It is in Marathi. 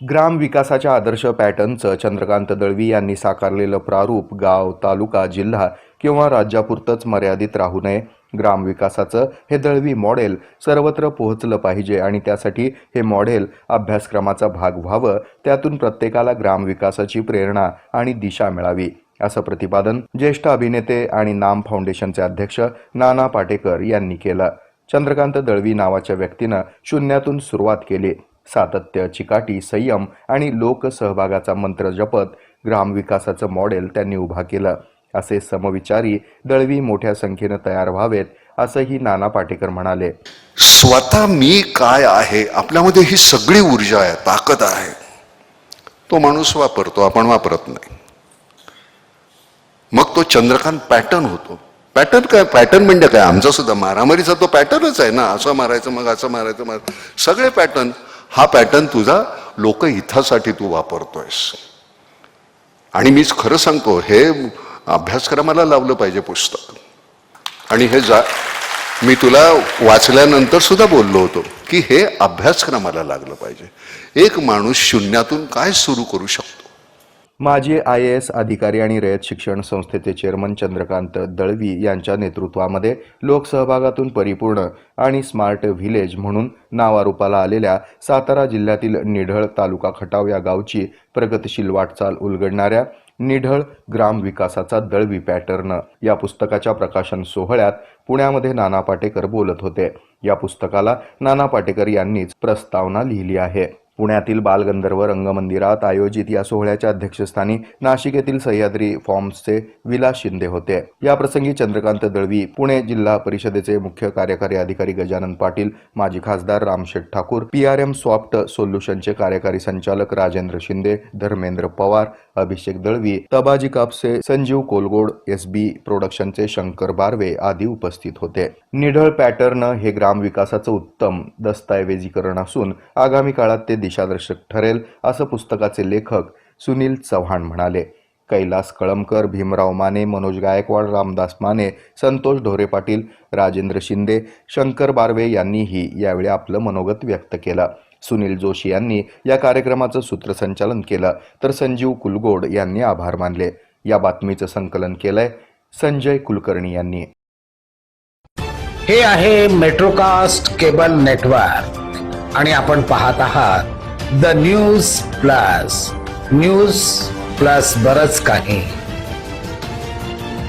ग्राम विकासाच्या आदर्श पॅटर्नचं चंद्रकांत दळवी यांनी साकारलेलं प्रारूप गाव तालुका जिल्हा किंवा राज्यापुरतंच मर्यादित राहू नये. ग्राम विकासाचं हे दळवी मॉडेल सर्वत्र पोहोचलं पाहिजे आणि त्यासाठी हे मॉडेल अभ्यासक्रमाचा भाग व्हावं त्यातून प्रत्येकाला ग्राम विकासाची प्रेरणा आणि दिशा मिळावी असं प्रतिपादन ज्येष्ठ अभिनेते आणि नाम फाउंडेशनचे अध्यक्ष नाना पाटेकर यांनी केलं. चंद्रकांत दळवी नावाच्या व्यक्तीनं शून्यातून सुरुवात केली. सातत्य चिकाटी संयम आणि लोकसहभागाचा मंत्र जपत ग्रामविकासाचं मॉडेल त्यांनी उभा केलं. असे समविचारी दळवी मोठ्या संख्येनं तयार व्हावेत असंही नाना पाटेकर म्हणाले. स्वतः मी काय आहे? आपल्यामध्ये ही सगळी ऊर्जा आहे ताकद आहे. तो माणूस वापरतो आपण वापरत नाही. मग तो चंद्रकांत पॅटर्न होतो. पॅटर्न काय? पॅटर्न म्हणजे काय? आमचा सुद्धा मारामारीचा तो पॅटर्नच आहे ना. असं मारायचं मग असं मारायचं मार सगळे पॅटर्न हा पॅटर्न तुझा लोकहितासाठी तू वापरतोयस. आणि मीच खरं सांगतो हे अभ्यासक्रमाला लावलं पाहिजे पुस्तक. आणि हे जा मी तुला वाचल्यानंतर सुद्धा बोललो होतो की हे अभ्यासक्रमाला लागलं पाहिजे. एक माणूस शून्यातून काय सुरू करू शकतो? माजी आय ए एस अधिकारी आणि रयत शिक्षण संस्थेचे चेअरमन चंद्रकांत दळवी यांच्या नेतृत्वामध्ये लोकसहभागातून परिपूर्ण आणि स्मार्ट व्हिलेज म्हणून नावारूपाला आलेल्या सातारा जिल्ह्यातील निढळ तालुका खटाव या गावची प्रगतिशील वाटचाल उलगडणाऱ्या निढळ ग्राम विकासाचा दळवी पॅटर्न या पुस्तकाच्या प्रकाशन सोहळ्यात पुण्यामध्ये नाना पाटेकर बोलत होते. या पुस्तकाला नाना पाटेकर यांनीच प्रस्तावना लिहिली आहे. पुण्यातील बालगंधर्व रंगमंदिरात आयोजित या सोहळ्याच्या अध्यक्षस्थानी नाशिक येथील सह्याद्री फॉर्म्सचे विलास शिंदे होते. या प्रसंगी चंद्रकांत दळवी पुणे जिल्हा परिषदेचे मुख्य कार्यकारी अधिकारी गजानन पाटील माजी खासदार Ramsheth Thakur P R M soft सोल्युशनचे कार्यकारी संचालक राजेंद्र शिंदे धर्मेंद्र पवार अभिषेक दळवी तबाजी कापसे संजीव कोलगोड एस बी प्रोडक्शनचे शंकर बारवे आदी उपस्थित होते. निढळ पॅटर्न हे ग्रामविकासाचं उत्तम दस्तऐवजीकरण असून आगामी काळात ते दिशादर्शक ठरेल असं पुस्तकाचे लेखक सुनील चव्हाण म्हणाले. कैलास कळमकर भीमराव माने मनोज गायकवाड रामदास माने संतोष ढोरे पाटील राजेंद्र शिंदे शंकर बारवे यांनीही यावेळी आपलं मनोगत व्यक्त केलं. सुनील जोशी यांनी या कार्यक्रमाचं सूत्रसंचालन केलं. तर संजीव कुलगोड यांनी आभार मानले. या बातमीचं संकलन केलंय संजय कुलकर्णी यांनी. हे आहे मेट्रोकास्ट केबल नेटवर्क. आणि आपण पाहत आहात the news plus. News plus बरच काही.